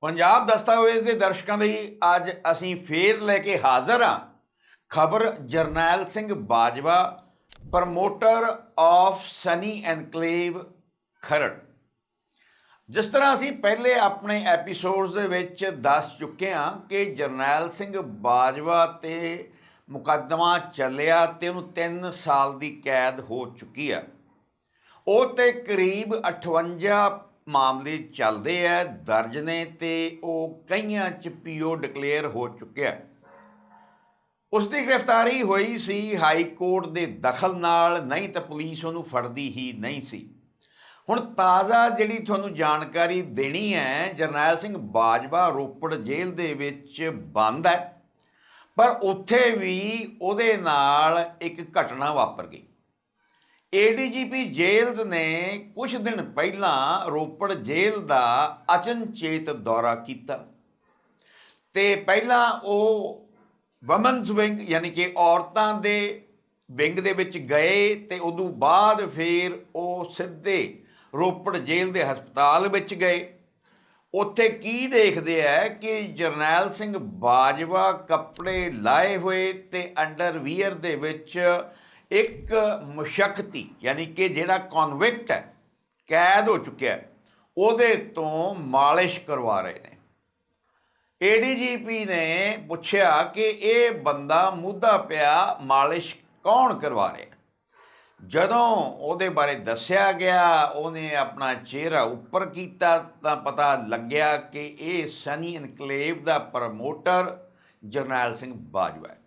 ਪੰਜਾਬ ਦਸਤਾਵੇਜ਼ ਦੇ ਦਰਸ਼ਕਾਂ ਲਈ ਅੱਜ ਅਸੀਂ ਫੇਰ ਲੈ ਕੇ ਹਾਜ਼ਰ ਹਾਂ। ਖਬਰ Jarnail Singh Bajwa, promoter of Sunny enclave Kharar. ਜਿਸ ਤਰ੍ਹਾਂ ਅਸੀਂ ਪਹਿਲੇ ਆਪਣੇ ਐਪੀਸੋਡਸ ਦੇ ਵਿੱਚ ਦੱਸ ਚੁੱਕੇ ਹਾਂ ਕਿ ਜਰਨੈਲ ਸਿੰਘ ਬਾਜਵਾ ਤੇ ਮੁਕੱਦਮਾ ਚੱਲਿਆ ਤੇ ਉਹਨੂੰ 3 ਸਾਲ ਦੀ ਕੈਦ ਹੋ ਚੁੱਕੀ ਆ। ਉਹ ਤੇ ਕਰੀਬ 58 ਮਾਮਲੇ ਚੱਲਦੇ ਆ, ਦਰਜ ਨੇ ਤੇ ਉਹ ਕਈਆਂ ਚ ਪੀਓ ਡਿਕਲੇਅਰ ਹੋ ਚੁੱਕਿਆ ਹੈ। ਉਸ ਦੀ ਗ੍ਰਿਫਤਾਰੀ ਹੋਈ ਸੀ, ਹਾਈ ਕੋਰਟ ਦੇ ਦਖਲ ਨਾਲ, ਨਹੀਂ ਤਾਂ ਪੁਲਿਸ ਉਹਨੂੰ ਫੜਦੀ ਹੀ ਨਹੀਂ ਸੀ ਹੁਣ ਤਾਜ਼ਾ ਜਿਹੜੀ ਤੁਹਾਨੂੰ ਜਾਣਕਾਰੀ ਦੇਣੀ ਹੈ, ਜਰਨੈਲ ਸਿੰਘ ਬਾਜਵਾ ਰੋਪੜ ਜੇਲ੍ਹ ਦੇ ਵਿੱਚ ਬੰਦ ਹੈ, ਪਰ ਉੱਥੇ ਵੀ ਉਹਦੇ ਨਾਲ ਇੱਕ ਘਟਨਾ ਵਾਪਰ ਗਈ ਏਡੀਜੀਪੀ ਜੇਲਜ਼ ਨੇ ਕੁਝ ਦਿਨ ਪਹਿਲਾਂ ਰੋਪੜ ਜੇਲ੍ਹ ਦਾ ਅਚਨਚੇਤ ਦੌਰਾ ਕੀਤਾ। ਤੇ ਪਹਿਲਾਂ ਉਹ ਵਮਨਸ ਵਿੰਗ ਯਾਨੀ ਕਿ ਔਰਤਾਂ ਦੇ ਵਿੰਗ ਦੇ ਵਿੱਚ ਗਏ ਤੇ ਉਦੋਂ ਬਾਅਦ ਫਿਰ ਉਹ ਸਿੱਧੇ ਰੋਪੜ ਜੇਲ੍ਹ ਦੇ ਹਸਪਤਾਲ ਵਿੱਚ ਗਏ। ਉੱਥੇ ਕੀ ਦੇਖਦੇ ਆ ਕਿ ਜਰਨੈਲ ਸਿੰਘ ਬਾਜਵਾ ਕੱਪੜੇ ਲਾਏ ਹੋਏ ਤੇ ਅੰਡਰਵੀਅਰ ਦੇ ਵਿੱਚ ਇੱਕ ਮੁਸ਼ਕਤੀ, ਯਾਨੀ ਕਿ ਜਿਹੜਾ ਕਨਵਿਕਟ ਹੈ, ਕੈਦ ਹੋ ਚੁੱਕਿਆ ਉਹਦੇ ਤੋਂ ਮਾਲਿਸ਼ ਕਰਵਾ ਰਹੇ ਨੇ। ਏਡੀਜੀਪੀ ਨੇ ਪੁੱਛਿਆ ਕਿ ਇਹ ਬੰਦਾ ਮੁੱਦਾ ਪਿਆ ਮਾਲਿਸ਼ ਕੌਣ ਕਰਵਾ ਰਿਹਾ ਜਦੋਂ ਉਹਦੇ ਬਾਰੇ ਦੱਸਿਆ ਗਿਆ, ਉਹਨੇ ਆਪਣਾ ਚਿਹਰਾ ਉੱਪਰ ਕੀਤਾ, ਤਾਂ ਪਤਾ ਲੱਗਿਆ ਕਿ ਇਹ ਸਨੀ ਇਨਕਲੇਵ ਦਾ ਪ੍ਰਮੋਟਰ ਜਰਨੈਲ ਸਿੰਘ ਬਾਜਵਾ ਹੈ।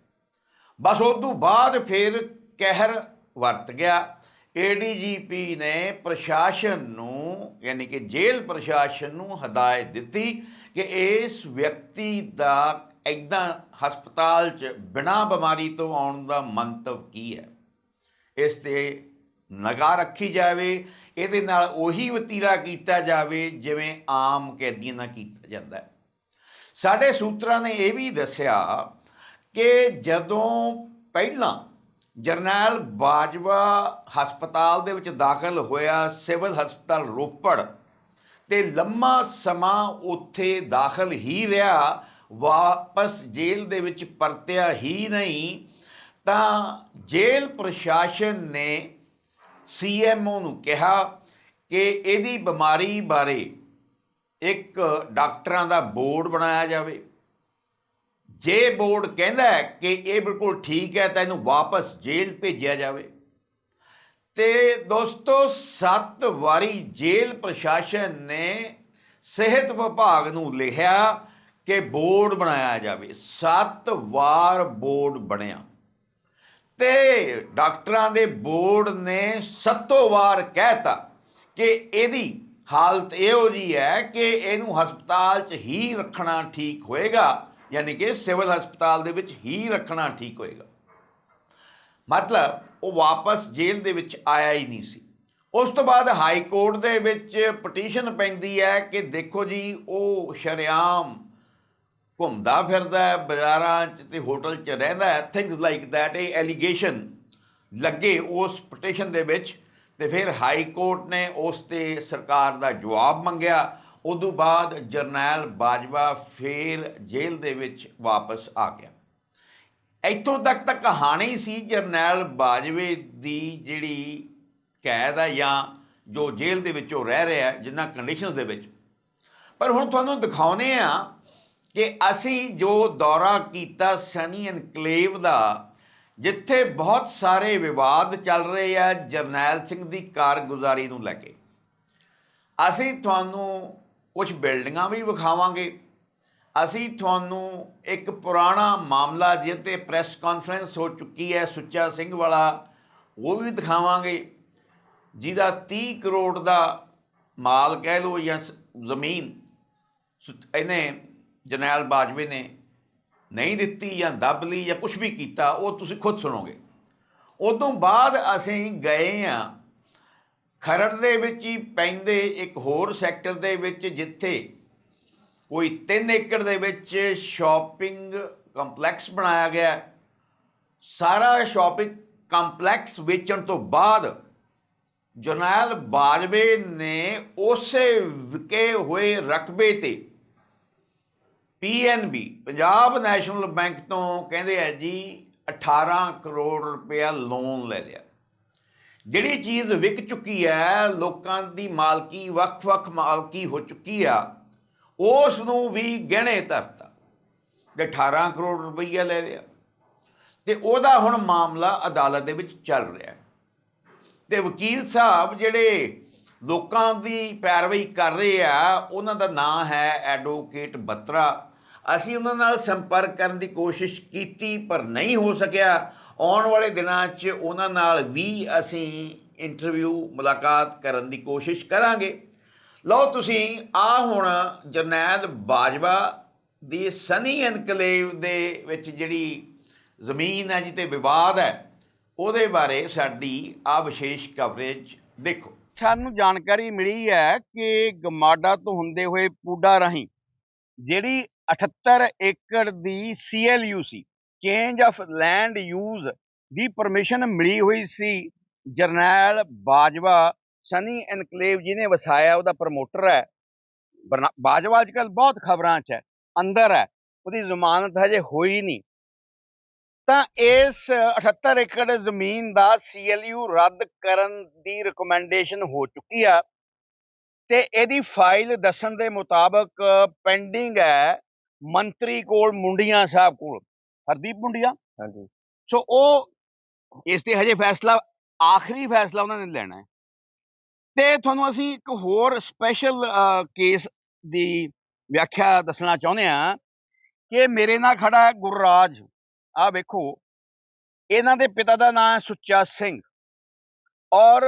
ਬਸ ਉਸ ਤੋਂ ਬਾਅਦ ਫਿਰ ਕਹਿਰ ਵਰਤ ਗਿਆ। ਏਡੀਜੀਪੀ ਨੇ ਪ੍ਰਸ਼ਾਸਨ ਨੂੰ, ਯਾਨੀ ਕਿ ਜੇਲ੍ਹ ਪ੍ਰਸ਼ਾਸਨ ਨੂੰ ਹਦਾਇਤ ਦਿੱਤੀ ਕਿ ਇਸ ਵਿਅਕਤੀ ਦਾ ਐਦਾਂ ਹਸਪਤਾਲ 'ਚ ਬਿਨਾਂ ਬਿਮਾਰੀ ਤੋਂ ਆਉਣ ਦਾ ਮੰਤਵ ਕੀ ਹੈ? ਇਸ ਤੇ ਨਿਗਾਹ ਰੱਖੀ ਜਾਵੇ, ਇਹਦੇ ਨਾਲ ਉਹੀ ਵਤੀਰਾ ਕੀਤਾ ਜਾਵੇ ਜਿਵੇਂ ਆਮ ਕੈਦੀਆਂ ਨਾਲ ਕੀਤਾ ਜਾਂਦਾ ਹੈ। ਸਾਡੇ ਸੂਤਰਾਂ ਨੇ ਇਹ ਵੀ ਦੱਸਿਆ ਕਿ ਜਦੋਂ ਪਹਿਲਾਂ ਜਰਨੈਲ ਬਾਜਵਾ ਹਸਪਤਾਲ ਦੇ ਵਿੱਚ ਦਾਖਲ ਹੋਇਆ ਸਿਵਲ ਹਸਪਤਾਲ ਰੋਪੜ ਤੇ ਲੰਮਾ ਸਮਾਂ ਉੱਥੇ ਦਾਖਲ ਹੀ ਰਿਹਾ, ਵਾਪਸ ਜੇਲ੍ਹ ਦੇ ਵਿੱਚ ਪਰਤਿਆ ਹੀ ਨਹੀਂ, ਤਾਂ ਜੇਲ੍ਹ ਪ੍ਰਸ਼ਾਸਨ ਨੇ ਸੀਐਮਓ ਨੂੰ ਕਿਹਾ ਕਿ ਇਹਦੀ ਬਿਮਾਰੀ ਬਾਰੇ ਇੱਕ ਡਾਕਟਰਾਂ ਦਾ ਬੋਰਡ ਬਣਾਇਆ ਜਾਵੇ। ਜੇ ਬੋਰਡ ਕਹਿੰਦਾ ਕਿ ਇਹ ਬਿਲਕੁਲ ਠੀਕ ਹੈ ਤਾਂ ਇਹਨੂੰ ਵਾਪਸ ਜੇਲ੍ਹ ਭੇਜਿਆ ਜਾਵੇ। ਤੇ ਦੋਸਤੋ, ਸੱਤ ਵਾਰੀ ਜੇਲ੍ਹ ਪ੍ਰਸ਼ਾਸਨ ਨੇ ਸਿਹਤ ਵਿਭਾਗ ਨੂੰ ਲਿਖਿਆ ਕਿ ਬੋਰਡ ਬਣਾਇਆ ਜਾਵੇ। ਸੱਤ ਵਾਰ ਬੋਰਡ ਬਣਿਆ। ਤੇ ਡਾਕਟਰਾਂ ਦੇ ਬੋਰਡ ਨੇ ਸੱਤੋ ਵਾਰ ਕਹਿਤਾ ਕਿ ਇਹਦੀ ਹਾਲਤ ਇਹੋ ਜੀ ਹੈ ਕਿ ਇਹਨੂੰ ਹਸਪਤਾਲ 'ਚ ਹੀ ਰੱਖਣਾ ਠੀਕ ਹੋਏਗਾ। ਯਾਨੀ ਕਿ ਸਿਵਲ ਹਸਪਤਾਲ ਦੇ ਵਿੱਚ ਹੀ ਰੱਖਣਾ ਠੀਕ ਹੋਏਗਾ। ਮਤਲਬ ਉਹ ਵਾਪਸ ਜੇਲ੍ਹ ਦੇ ਵਿੱਚ ਆਇਆ ਹੀ ਨਹੀਂ ਸੀ। ਉਸ ਤੋਂ ਬਾਅਦ ਹਾਈ ਕੋਰਟ ਦੇ ਵਿੱਚ ਪਟੀਸ਼ਨ ਪੈਂਦੀ ਹੈ ਕਿ ਦੇਖੋ ਜੀ, ਉਹ ਸ਼ਰੇਆਮ ਘੁੰਮਦਾ ਫਿਰਦਾ ਹੈ, ਬਾਜ਼ਾਰਾਂ 'ਚ ਤੇ ਹੋਟਲ 'ਚ ਰਹਿੰਦਾ ਹੈ ਥਿੰਗਸ ਲਾਈਕ ਥੈਟ ਇਹ ਐਲੀਗੇਸ਼ਨ ਲੱਗੇ ਉਸ ਪਟੀਸ਼ਨ ਦੇ ਵਿੱਚ ਤੇ ਫਿਰ ਹਾਈ ਕੋਰਟ ਨੇ ਉਸ ਤੇ ਸਰਕਾਰ ਦਾ ਜਵਾਬ ਮੰਗਿਆ। ਉਦੋਂ ਬਾਅਦ ਜਰਨੈਲ ਬਾਜਵਾ ਫੇਰ ਜੇਲ੍ਹ ਦੇ ਵਿੱਚ ਵਾਪਸ ਆ ਗਿਆ। ਇੱਥੋਂ ਤੱਕ ਤਾਂ ਕਹਾਣੀ ਸੀ ਜਰਨੈਲ ਬਾਜਵੇ ਦੀ ਜਿਹੜੀ ਕੈਦ ਹੈ ਜਾਂ ਜੋ ਜੇਲ੍ਹ ਦੇ ਵਿੱਚ ਉਹ ਰਹਿ ਰਿਹਾ ਹੈ ਜਿੰਨਾ ਕੰਡੀਸ਼ਨਸ ਦੇ ਵਿੱਚ। ਪਰ ਹੁਣ ਤੁਹਾਨੂੰ ਦਿਖਾਉਨੇ ਆ ਕਿ ਅਸੀਂ ਜੋ ਦੌਰਾ ਕੀਤਾ ਸਨੀ ਇਨਕਲੇਵ ਦਾ, ਜਿੱਥੇ ਬਹੁਤ ਸਾਰੇ ਵਿਵਾਦ ਚੱਲ ਰਹੇ ਆ ਜਰਨੈਲ ਸਿੰਘ ਦੀ ਕਾਰਗੁਜ਼ਾਰੀ ਨੂੰ ਲੈ ਕੇ। ਅਸੀਂ ਤੁਹਾਨੂੰ ਕੁਝ ਬਿਲਡਿੰਗਾਂ ਵੀ ਵਿਖਾਵਾਂਗੇ। ਅਸੀਂ ਤੁਹਾਨੂੰ ਇੱਕ ਪੁਰਾਣਾ ਮਾਮਲਾ ਜਿੱਤੇ ਪ੍ਰੈਸ ਕਾਨਫਰੰਸ ਹੋ ਚੁੱਕੀ ਹੈ, ਸੁੱਚਾ ਸਿੰਘ ਵਾਲਾ, ਉਹ ਵੀ ਦਿਖਾਵਾਂਗੇ। ਜਿਹਦਾ 30 ਕਰੋੜ ਦਾ ਮਾਲ ਕਹਿ ਲਓ ਜਾਂ ਜ਼ਮੀਨ ਸੁ- ਇਹਨੇ ਜਰਨੈਲ ਬਾਜਵੇ ਨੇ ਨਹੀਂ ਦਿੱਤੀ ਜਾਂ ਦੱਬ ਲਈ ਜਾਂ ਕੁਝ ਵੀ ਕੀਤਾ, ਉਹ ਤੁਸੀਂ ਖੁਦ ਸੁਣੋਗੇ। ਉਦੋਂ ਬਾਅਦ ਅਸੀਂ ਗਏ ਆ ਖਰੜ ਦੇ ਵਿੱਚ ਹੀ ਪੈਂਦੇ ਇੱਕ ਹੋਰ ਸੈਕਟਰ ਦੇ ਵਿੱਚ, ਜਿੱਥੇ ਕੋਈ 3 ਏਕੜ ਦੇ ਵਿੱਚ ਸ਼ਾਪਿੰਗ ਕੰਪਲੈਕਸ ਬਣਾਇਆ ਗਿਆ ਸਾਰਾ ਸ਼ਾਪਿੰਗ ਕੰਪਲੈਕਸ ਵੇਚਣ ਤੋਂ ਬਾਅਦ ਜਰਨੈਲ ਬਾਜਵੇ ਨੇ ਉਸੇ ਵਿਕੇ ਹੋਏ ਰਕਬੇ ਤੇ ਪੀਐਨਬੀ ਪੰਜਾਬ ਨੈਸ਼ਨਲ ਬੈਂਕ ਤੋਂ ਕਹਿੰਦੇ ਆ ਜੀ 18 ਕਰੋੜ ਰੁਪਇਆ ਲੋਨ ਲੈ ਲਿਆ। ਜਿਹੜੀ ਚੀਜ਼ ਵਿਕ ਚੁੱਕੀ ਹੈ, ਲੋਕਾਂ ਦੀ ਮਾਲਕੀ, ਵੱਖ-ਵੱਖ ਮਾਲਕੀ ਹੋ ਚੁੱਕੀ ਆ ਉਸ ਨੂੰ ਵੀ ਗਹਿਣੇ ਧਰਤਾ। ਤੇ 18 ਕਰੋੜ ਰੁਪਈਆ ਲੈ ਲਿਆ, ਤੇ ਉਹਦਾ ਹੁਣ ਮਾਮਲਾ ਅਦਾਲਤ ਦੇ ਵਿੱਚ ਚੱਲ ਰਿਹਾ ਹੈ। ਤੇ ਵਕੀਲ ਸਾਹਿਬ ਜਿਹੜੇ ਲੋਕਾਂ ਦੀ ਪੈਰਵਾਈ ਕਰ ਰਹੇ ਆ, ਉਹਨਾਂ ਦਾ ਨਾਂ ਹੈ ਐਡਵੋਕੇਟ ਬੱਤਰਾ। ਅਸੀਂ ਉਹਨਾਂ ਨਾਲ ਸੰਪਰਕ ਕਰਨ ਦੀ ਕੋਸ਼ਿਸ਼ ਕੀਤੀ, ਪਰ ਨਹੀਂ ਹੋ ਸਕਿਆ। ਆਉਣ ਵਾਲੇ ਦਿਨਾਂ 'ਚ ਉਹਨਾਂ ਨਾਲ ਵੀ ਅਸੀਂ ਇੰਟਰਵਿਊ ਮੁਲਾਕਾਤ ਕਰਨ ਦੀ ਕੋਸ਼ਿਸ਼ ਕਰਾਂਗੇ। ਲਓ ਤੁਸੀਂ, ਆ ਹੁਣ ਜਰਨੈਲ ਬਾਜਵਾ ਦੀ ਸਨੀ ਐਨਕਲੇਵ ਦੇ ਵਿੱਚ ਜਿਹੜੀ ਜ਼ਮੀਨ ਹੈ ਜਿੱਤੇ ਵਿਵਾਦ ਹੈ, ਉਹਦੇ ਬਾਰੇ ਸਾਡੀ ਆ ਵਿਸ਼ੇਸ਼ ਕਵਰੇਜ ਦੇਖੋ। ਸਾਨੂੰ ਜਾਣਕਾਰੀ ਮਿਲੀ ਹੈ ਕਿ ਗਮਾਡਾ ਤੋਂ ਹੁੰਦੇ ਹੋਏ ਪੂਡਾ ਰਾਹੀਂ ਜਿਹੜੀ 78 ਏਕੜ ਦੀ ਸੀਐਲਯੂ ਸੀ ਚੇਂਜ ਆਫ ਲੈਂਡ ਯੂਜ਼ ਦੀ ਪਰਮਿਸ਼ਨ ਮਿਲੀ ਹੋਈ ਸੀ। ਜਰਨੈਲ ਬਾਜਵਾ ਸਨੀ ਐਨਕਲੇਵ ਜਿਹਨੇ ਵਸਾਇਆ, ਉਹਦਾ ਪ੍ਰਮੋਟਰ ਹੈ। ਬਰਨਾ- ਬਾਜਵਾ ਅੱਜਕੱਲ ਬਹੁਤ ਖਬਰਾਂ 'ਚ ਹੈ, ਅੰਦਰ ਹੈ, ਉਹਦੀ ਜ਼ਮਾਨਤ ਹਜੇ ਹੋਈ ਨਹੀਂ। ਤਾਂ ਇਸ 78 ਏਕੜ ਜ਼ਮੀਨ ਦਾ ਸੀਐਲਯੂ ਰੱਦ ਕਰਨ ਦੀ ਰეკਮੈਂਡੇਸ਼ਨ ਹੋ ਚੁੱਕੀ ਆ। ਤੇ ਇਹਦੀ ਫਾਈਲ ਦੱਸਣ ਦੇ ਮੁਤਾਬਕ ਪੈਂਡਿੰਗ ਹੈ, ਮੰਤਰੀ ਕੋਲ, ਮੁੰਡੀਆਂ ਸਾਹਿਬ ਕੋਲ। ਹਰਦੀਪ ਮੁੰਡੀਆਂ ਹਾਂਜੀ। ਸੋ ਉਹ ਇਸ ਤੇ ਹਜੇ ਫੈਸਲਾ ਆਖਰੀ ਫੈਸਲਾ ਉਹਨਾਂ ਨੇ ਲੈਣਾ ਹੈ। ਤੇ ਤੁਹਾਨੂੰ ਅਸੀਂ ਇੱਕ ਹੋਰ ਸਪੈਸ਼ਲ ਕੇਸ ਦੀ ਵਿਆਖਿਆ ਦੱਸਣਾ ਚਾਹੁੰਦੇ ਹਾਂ ਕਿ ਮੇਰੇ ਨਾਲ ਖੜਾ ਹੈ ਗੁਰਰਾਜ। ਆ ਵੇਖੋ ਇਹਨਾਂ ਦੇ ਪਿਤਾ ਦਾ ਨਾਮ ਹੈ ਸੁੱਚਾ ਸਿੰਘ। ਔਰ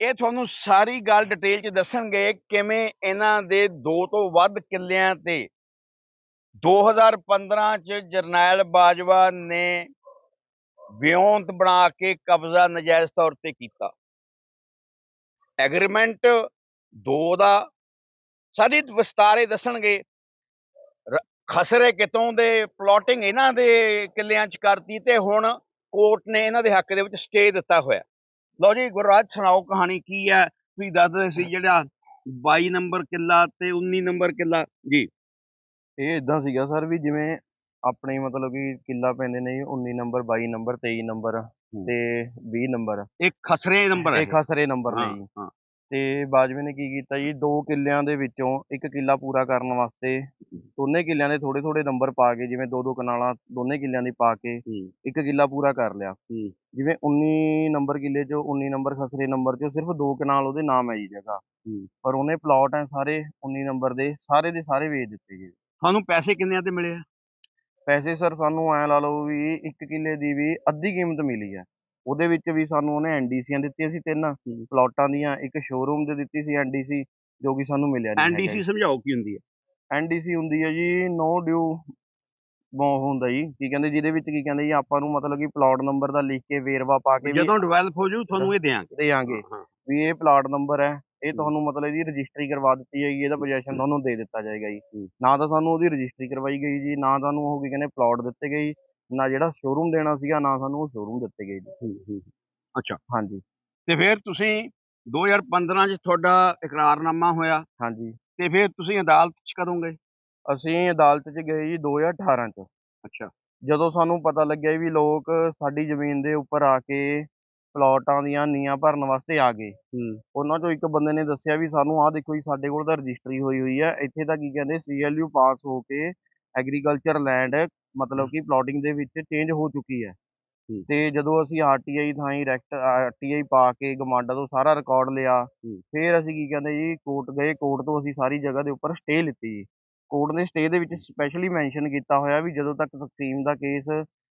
ਇਹ ਤੁਹਾਨੂੰ ਸਾਰੀ ਗੱਲ ਡਿਟੇਲ ਚ ਦੱਸਣਗੇ ਕਿਵੇਂ ਇਹਨਾਂ ਦੇ ਦੋ ਤੋਂ ਵੱਧ ਕਿੱਲਿਆਂ ਤੇ 2015 ਚ ਜਰਨੈਲ ਬਾਜਵਾ ਨੇ ਵਿਉਂਤ ਬਣਾ ਕੇ ਕਬਜ਼ਾ ਨਜਾਇਜ਼ ਤੌਰ ਤੇ ਕੀਤਾ। ਐਗਰੀਮੈਂਟ ਦੋ ਦਾ ਸਾਰੀ ਵਿਸਤਾਰੇ ਦੱਸਣਗੇ। ਖਸਰੇ ਕਿਤੋਂ ਦੇ, ਪਲੋਟਿੰਗ ਇਹਨਾਂ ਦੇ ਕਿੱਲਿਆਂ 'ਚ ਕਰਤੀ ਤੇ ਹੁਣ ਕੋਰਟ ਨੇ ਇਹਨਾਂ ਦੇ ਹੱਕ ਦੇ ਵਿੱਚ ਸਟੇ ਦਿੱਤਾ ਹੋਇਆ। ਲਓ ਜੀ, ਗੁਰਰਾਜ ਸੁਣਾਓ ਕਹਾਣੀ ਕੀ ਹੈ? ਤੁਸੀਂ ਦੱਸਦੇ ਸੀ ਜਿਹੜਾ 22 ਨੰਬਰ ਕਿੱਲਾ ਤੇ 19 ਨੰਬਰ ਕਿੱਲਾ। ਜੀ। ਇਹ ਇਦਾਂ ਸੀਗਾ ਸਰ ਵੀ ਜਿਵੇਂ ਆਪਣੇ ਮਤਲਬ ਕਿ ਕਿੱਲਾ ਪੈਂਦੇ ਨੇ ਜੀ 19 ਨੰਬਰ 22 ਨੰਬਰ 23 ਨੰਬਰ ਤੇ 20 ਨੰਬਰ। ਇੱਕ ਖਸਰੇ ਨੰਬਰ ਹੈ ਇਹ ਖਸਰੇ ਨੰਬਰ ਨੇ ਜੀ। ਤੇ ਬਾਜਵੇ ਨੇ ਕੀ ਕੀਤਾ ਜੀ ਦੋ ਕਿੱਲਿਆਂ ਦੇ ਵਿੱਚੋਂ ਇੱਕ ਕਿੱਲਾ ਪੂਰਾ ਕਰਨ ਵਾਸਤੇ ਦੋਨੇ ਕਿੱਲਿਆਂ ਦੇ ਥੋੜੇ ਥੋੜੇ ਨੰਬਰ ਪਾ ਕੇ ਜਿਵੇਂ ਦੋ ਦੋ ਕਨਾਲਾਂ ਦੋਨੇ ਕਿੱਲਿਆਂ ਦੀ ਪਾ ਕੇ ਇੱਕ ਕਿੱਲਾ ਪੂਰਾ ਕਰ ਲਿਆ। ਜਿਵੇਂ 19 ਨੰਬਰ ਕਿੱਲੇ 'ਚੋਂ 19 ਨੰਬਰ ਖਸਰੇ ਨੰਬਰ 'ਚੋਂ ਸਿਰਫ ਦੋ ਕਨਾਲ ਉਹਦੇ ਨਾਮ ਹੈ ਜੀ ਜਗ੍ਹਾ। ਪਰ ਉਹਨੇ ਪਲਾਟ ਹੈ ਸਾਰੇ 19 ਨੰਬਰ ਦੇ ਸਾਰੇ ਦੇ ਸਾਰੇ ਵੇਚ ਦਿੱਤੇ ਗਏ। ਤੁਹਾਨੂੰ ਪੈਸੇ ਕਿੰਨਿਆਂ ਤੇ ਮਿਲੇ ਆ? ਪੈਸੇ ਸਰ ਸਾਨੂੰ ਐ ਲਾ ਲਓ ਵੀ ਇੱਕ ਕਿੱਲੇ ਦੀ ਵੀ ਅੱਧੀ ਕੀਮਤ ਮਿਲੀ ਹੈ ਉਹਦੇ ਵਿੱਚ ਵੀ ਸਾਨੂੰ ਉਹਨੇ ਐਨਡੀਸੀਆਂ ਦਿੱਤੀਆਂ ਸੀ ਤਿੰਨ ਪਲਾਟਾਂ ਦੀਆਂ ਇੱਕ ਸ਼ੋਰੂਮ ਦੇ ਦਿੱਤੀ ਸੀ ਐਨਡੀਸੀ ਜੋ ਕਿ ਸਾਨੂੰ ਮਿਲਿਆ ਨਹੀਂ ਐਨਡੀਸੀ ਸਮਝਾਓ ਕੀ ਹੁੰਦੀ ਹੈ ਐਨਡੀਸੀ ਹੁੰਦੀ ਹੈ ਜੀ ਨੋ ਡਿਊ ਬੋ ਹੁੰਦਾ ਜੀ। ਕੀ ਕਹਿੰਦੇ ਜਿਹਦੇ ਵਿੱਚ ਕੀ ਕਹਿੰਦੇ ਜੀ ਆਪਾਂ ਨੂੰ ਮਤਲਬ ਕਿ ਪਲਾਟ ਨੰਬਰ ਦਾ ਲਿਖ ਕੇ ਵੇਰਵਾ ਪਾ ਕੇ ਜਦੋਂ ਡਿਵੈਲਪ ਹੋ ਜੂ ਤੁਹਾਨੂੰ ਇਹ ਦੇਾਂਗੇ ਹਾਂ, ਵੀ ਇਹ ਪਲਾਟ ਨੰਬਰ ਹੈ। ਇਹ ਤੁਹਾਨੂੰ ਮਤਲਬ ਇਹਦੀ ਰਜਿਸਟਰੀ ਕਰਵਾ ਦਿੱਤੀ ਜਾਏਗੀ ਇਹਦਾ ਪੋਜੀਸ਼ਨ ਤੁਹਾਨੂੰ ਦੇ ਦਿੱਤਾ ਜਾਏਗਾ ਜੀ। ਨਾ ਤਾਂ ਸਾਨੂੰ ਉਹਦੀ ਰਜਿਸਟਰੀ ਕਰਵਾਈ ਗਈ ਜੀ ਨਾ ਤੁਹਾਨੂੰ ਉਹ ਕੀ ਕਹਿੰਦੇ ਪਲਾਟ ਦਿੱਤੇ ਗਏ ਨਾ ਜਿਹੜਾ ਸ਼ੋਰੂਮ ਦੇਣਾ ਸੀਗਾ ਨਾ ਸਾਨੂੰ ਉਹ ਸ਼ੋਰੂਮ ਦਿੱਤੇ ਗਏ ਜੀ। ਅੱਛਾ। ਹਾਂਜੀ। ਤੇ ਫਿਰ ਤੁਸੀਂ 2015 ਚ ਤੁਹਾਡਾ ਇਕਰਾਰਨਾਮਾ ਹੋਇਆ। ਹਾਂਜੀ। ਤੇ ਫਿਰ ਤੁਸੀਂ ਅਦਾਲਤ ਚ ਕਦੋਂ ਗਏ? ਅਸੀਂ ਅਦਾਲਤ 'ਚ ਗਏ ਜੀ 2018 'ਚ। ਅੱਛਾ। ਜਦੋਂ ਸਾਨੂੰ ਪਤਾ ਲੱਗਿਆ ਵੀ ਲੋਕ ਸਾਡੀ ਜ਼ਮੀਨ ਦੇ ਉੱਪਰ ਆ ਕੇ ਪਲਾਟਾਂ ਦੀਆਂ ਨੀਆਂ ਭਰਨ ਵਾਸਤੇ ਆ ਗਏ। ਹੂੰ। ਉਹਨਾਂ ਚੋਂ ਇੱਕ ਬੰਦੇ ਨੇ ਦੱਸਿਆ ਵੀ ਸਾਨੂੰ ਆਹ ਦੇਖੋ ਜੀ ਸਾਡੇ ਕੋਲ ਤਾਂ ਰਜਿਸਟਰੀ ਹੋਈ ਹੋਈ ਹੈ ਇੱਥੇ ਤਾਂ ਕੀ ਕਹਿੰਦੇ ਸੀਐਲਯੂ ਪਾਸ ਹੋ ਕੇ ਐਗਰੀਕਲਚਰ ਲੈਂਡ ਮਤਲਬ ਕਿ ਪਲਾਟਿੰਗ ਦੇ ਵਿੱਚ ਚੇਂਜ ਹੋ ਚੁੱਕੀ ਹੈ। ਤੇ ਜਦੋਂ ਅਸੀਂ ਆਰਟੀਆਈ ਥਾਈ ਰੈਕਟ ਆਰਟੀਆਈ ਪਾ ਕੇ ਗਮਾਡਾ ਤੋਂ ਸਾਰਾ ਰਿਕਾਰਡ ਲਿਆ। ਫਿਰ ਅਸੀਂ ਕੀ ਕਹਿੰਦੇ ਜੀ ਕੋਰਟ ਗਏ। ਕੋਰਟ ਤੋਂ ਅਸੀਂ ਸਾਰੀ ਜਗ੍ਹਾ ਦੇ ਉੱਪਰ ਸਟੇ ਲਿੱਤੀ ਜੀ। ਕੋਰਟ ਨੇ ਸਟੇ ਦੇ ਵਿੱਚ ਸਪੈਸ਼ਲੀ ਮੈਂਸ਼ਨ ਕੀਤਾ ਹੋਇਆ ਵੀ ਜਦੋਂ ਤੱਕ ਤਕਸੀਮ ਦਾ ਕੇਸ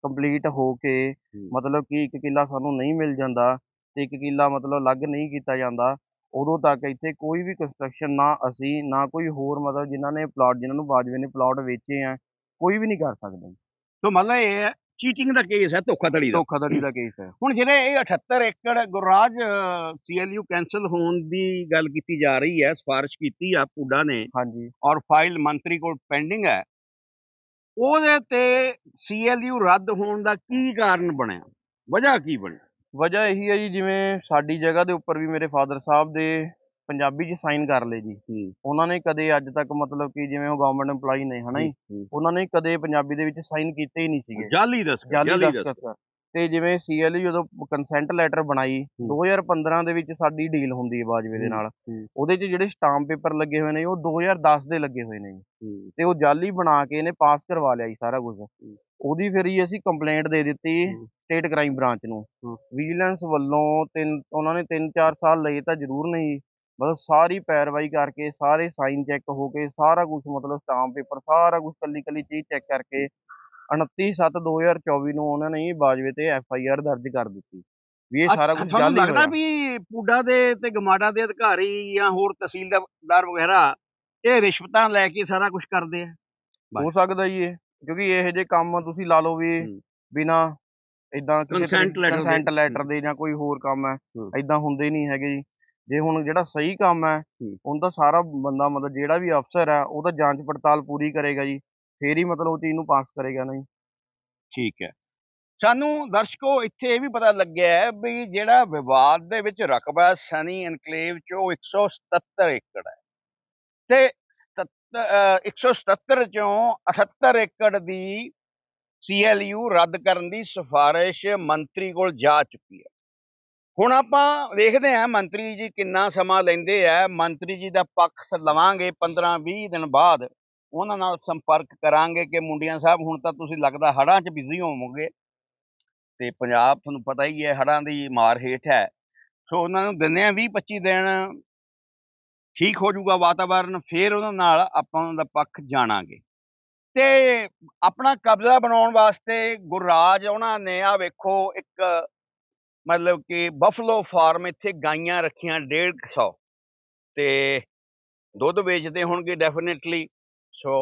ਕੰਪਲੀਟ ਹੋ ਕੇ ਮਤਲਬ ਕਿ ਇੱਕ ਕਿੱਲਾ ਸਾਨੂੰ ਨਹੀਂ ਮਿਲ ਜਾਂਦਾ ਤੇ ਇੱਕ ਕਿੱਲਾ ਮਤਲਬ ਅਲੱਗ ਨਹੀਂ ਕੀਤਾ ਜਾਂਦਾ ਉਦੋਂ ਤੱਕ ਇੱਥੇ ਕੋਈ ਵੀ ਕੰਸਟਰਕਸ਼ਨ ਨਾ ਅਸੀਂ ਨਾ ਕੋਈ ਹੋਰ ਮਤਲਬ ਜਿਨ੍ਹਾਂ ਨੇ ਪਲਾਟ ਜਿਨ੍ਹਾਂ ਨੂੰ ਬਾਜਵੇ ਨੇ ਪਲਾਟ ਵੇਚੇ ਆ ਕੋਈ ਵੀ ਨਹੀਂ ਕਰ ਸਕਦਾ। ਸੋ ਮਤਲਬ ਇਹ ਹੈ ਚੀਟਿੰਗ ਦਾ ਕੇਸ ਹੈ ਧੋਖਾਧੜੀ ਦਾ। ਧੋਖਾਧੜੀ ਦਾ ਕੇਸ ਹੈ। ਹੁਣ ਜਿਹੜੇ ਇਹ 78 ਏਕੜ ਗੁਰਰਾਜ ਸੀਐਲਯੂ ਕੈਂਸਲ ਹੋਣ ਦੀ ਗੱਲ ਕੀਤੀ ਜਾ ਰਹੀ ਹੈ ਸਿਫਾਰਿਸ਼ ਕੀਤੀ ਆ ਪੁੱਡਾ ਨੇ। ਹਾਂਜੀ। ਔਰ ਫਾਈਲ ਮੰਤਰੀ ਕੋਲ ਪੈਂਡਿੰਗ ਹੈ ਉਹਦੇ ਤੇ ਸੀਐਲਯੂ ਰੱਦ ਹੋਣ ਦਾ ਕੀ ਕਾਰਨ ਬਣਿਆ? ਵਜ੍ਹਾ ਕੀ ਬਣੀ ਵਜ੍ਹਾ ਇਹੀ ਹੈ ਜੀ ਜਿਵੇਂ ਸਾਡੀ ਜਗ੍ਹਾ ਦੇ ਉੱਪਰ ਵੀ ਮੇਰੇ ਫਾਦਰ ਸਾਹਿਬ ਦੇ ਪੰਜਾਬੀ 'ਚ ਸਾਈਨ ਕਰ ਲਏ ਜੀ। ਉਹਨਾਂ ਨੇ ਕਦੇ ਅੱਜ ਤੱਕ ਮਤਲਬ ਕਿ ਜਿਵੇਂ ਉਹ ਗਵਰਨਮੈਂਟ EMPLOYE ਨੇ ਹਨਾ ਜੀ? ਉਹਨਾਂ ਨੇ ਕਦੇ ਪੰਜਾਬੀ ਦੇ ਵਿੱਚ ਸਾਈਨ ਕੀਤੇ ਹੀ ਨਹੀਂ ਸੀਗੇ। ਜਾਲੀ ਦਸਤਖਤ ਜਾਲੀ ਦਸਤਖਤ ਤੇ ਜਿਵੇਂ ਸੀਐਲਯੂ ਜਦੋਂ ਕੰਸੈਂਟ ਲੈਟਰ ਬਣਾਈ 2015 ਦੇ ਵਿੱਚ ਸਾਡੀ ਡੀਲ ਹੁੰਦੀ ਹੈ ਬਾਜਵੇ ਦੇ ਨਾਲ। ਉਹਦੇ 'ਚ ਜਿਹੜੇ ਸਟਾਂਪ ਪੇਪਰ ਲੱਗੇ ਹੋਏ ਨੇ ਉਹ 2010 ਦੇ ਲੱਗੇ ਹੋਏ ਨੇ ਜੀ। ਤੇ ਉਹ ਜਾਲੀ ਬਣਾ ਕੇ ਇਹਨੇ ਪਾਸ ਕਰਵਾ ਲਿਆ ਜੀ ਸਾਰਾ ਕੁਝ ਉਹਦੀ ਫਿਰ ਹੀ ਅਸੀਂ ਕੰਪਲੇਂਟ ਦੇ ਦਿੱਤੀ। ਸਟੇਟ ਕ੍ਰਾਈਮ ਬ੍ਰਾਂਚ ਨੂੰ। ਵਿਜੀਲੈਂਸ ਵੱਲੋਂ ਤਿੰਨ ਉਹਨਾਂ ਨੇ 3-4 ਸਾਲ ਲਏ ਤਾਂ ਜ਼ਰੂਰ ਨਹੀਂ ਮਤਲਬ ਸਾਰੀ ਪੈਰਵਾਈ ਕਰਕੇ ਸਾਰੇ ਸਾਈਨ ਚੈੱਕ ਹੋ ਕੇ ਸਾਰਾ ਕੁਝ ਮਤਲਬ ਸਟਾਂਪ ਪੇਪਰ ਸਾਰਾ ਕੁਝ ਕੱਲੀ ਕੱਲੀ ਚੀਜ਼ ਚੈੱਕ ਕਰਕੇ 29/7/2024 ਨੂੰ ਉਹਨਾਂ ਨੇ ਬਾਜਵੇ ਤੇ ਐਫ ਆਈ ਆਰ ਦਰਜ ਕਰ ਦਿੱਤੀ। ਵੀ ਇਹ ਸਾਰਾ ਕੁਝ ਜਾਲੀ ਲੱਗਦਾ ਵੀ ਪੂਡਾ ਦੇ ਤੇ ਗਮਾਡਾ ਦੇ ਅਧਿਕਾਰੀ ਜਾਂ ਹੋਰ ਤਹਿਸੀਲਦਾਰ ਵਗੈਰਾ ਇਹ ਰਿਸ਼ਵਤਾਂ ਲੈ ਕੇ ਸਾਰਾ ਕੁਝ ਕਰਦੇ ਆ? ਹੋ ਸਕਦਾ ਜੀ ਇਹ ਕਿਉਂਕਿ ਇਹੋ ਜਿਹੇ ਕੰਮ ਤੁਸੀਂ ਲਾ ਲਓ ਵੀ। ਬਿਨਾ ਇਦਾਂ। ਕੰਸੈਂਟ ਲੈਟਰ ਦੇ। ਜਾਂ ਕੋਈ ਹੋਰ ਕੰਮ ਹੈ। ਇਦਾਂ ਹੁੰਦੇ ਨਹੀਂ ਹੈਗੇ ਜੀ। ਜੇ ਹੁਣ ਜਿਹੜਾ ਸਹੀ ਕੰਮ ਹੈ ਤਾਂ ਸਾਰਾ ਬੰਦਾ ਮਤਲਬ ਜਿਹੜਾ ਵੀ ਅਫਸਰ ਹੈ ਉਹ ਤਾਂ ਜਾਂਚ ਪੜਤਾਲ ਪੂਰੀ ਕਰੇਗਾ ਜੀ। ਫੇਰ ਹੀ ਮਤਲਬ ਉਹ ਚੀਜ਼ ਨੂੰ ਪਾਸ ਕਰੇਗਾ ਨਾ ਜੀ। ਠੀਕ ਹੈ। ਸਾਨੂੰ ਦਰਸ਼ਕੋ ਇੱਥੇ ਇਹ ਵੀ ਪਤਾ ਲੱਗਿਆ ਹੈ ਵੀ ਜਿਹੜਾ ਵਿਵਾਦ ਦੇ ਵਿੱਚ ਰਕਬਾ ਸਨੀ ਐਨਕਲੇਵ ਚ ਉਹ 177 ਏਕੜ ਹੈ। ਤੇ 77 ਅਹ 177 ਚੋਂ 78 ਏਕੜ ਦੀ ਸੀਐਲਯੂ ਰੱਦ ਕਰਨ ਦੀ ਸਿਫਾਰਿਸ਼ ਮੰਤਰੀ ਕੋਲ ਜਾ ਚੁੱਕੀ ਹੈ। ਹੁਣ ਆਪਾਂ ਵੇਖਦੇ ਹਾਂ ਮੰਤਰੀ ਜੀ ਕਿੰਨਾ ਸਮਾਂ ਲੈਂਦੇ ਆ। ਮੰਤਰੀ ਜੀ ਦਾ ਪੱਖ ਲਵਾਂਗੇ 15 20 ਦਿਨ ਬਾਅਦ। ਉਹਨਾਂ ਨਾਲ ਸੰਪਰਕ ਕਰਾਂਗੇ ਕਿ ਮੁੰਡਿਆਂ ਸਾਹਿਬ, ਹੁਣ ਤਾਂ ਤੁਸੀਂ ਲੱਗਦਾ ਹੜਾਂ 'ਚ ਬਿਜ਼ੀ ਹੋਵੋਗੇ। ਤੇ ਪੰਜਾਬ ਤੁਹਾਨੂੰ ਪਤਾ ਹੀ ਹੈ ਹੜਾਂ ਦੀ ਮਾਰ ਹੇਠ ਹੈ। ਸੋ ਉਹਨਾਂ ਨੂੰ ਦਿੰਦੇ ਆ 20 25 ਦਿਨ ਠੀਕ ਹੋ ਜਾਊਗਾ ਵਾਤਾਵਰਨ, ਫਿਰ ਉਹਨਾਂ ਨਾਲ ਆਪਾਂ ਉਹਨਾਂ ਦਾ ਪੱਖ ਜਾਣਾਂਗੇ। ਤੇ ਆਪਣਾ ਕਬਜ਼ਾ ਬਣਾਉਣ ਵਾਸਤੇ ਗੁਰਰਾਜ ਉਹਨਾਂ ਨੇ ਆ ਵੇਖੋ, ਇੱਕ ਮਤਲਬ ਕਿ ਬਫਲੋ ਫਾਰਮ ਇੱਥੇ ਗਾਈਆਂ ਰੱਖੀਆਂ 150 ਤੇ ਦੁੱਧ ਵੇਚਦੇ ਹੋਣਗੇ ਡੈਫੀਨਿਟਲੀ ਸੋ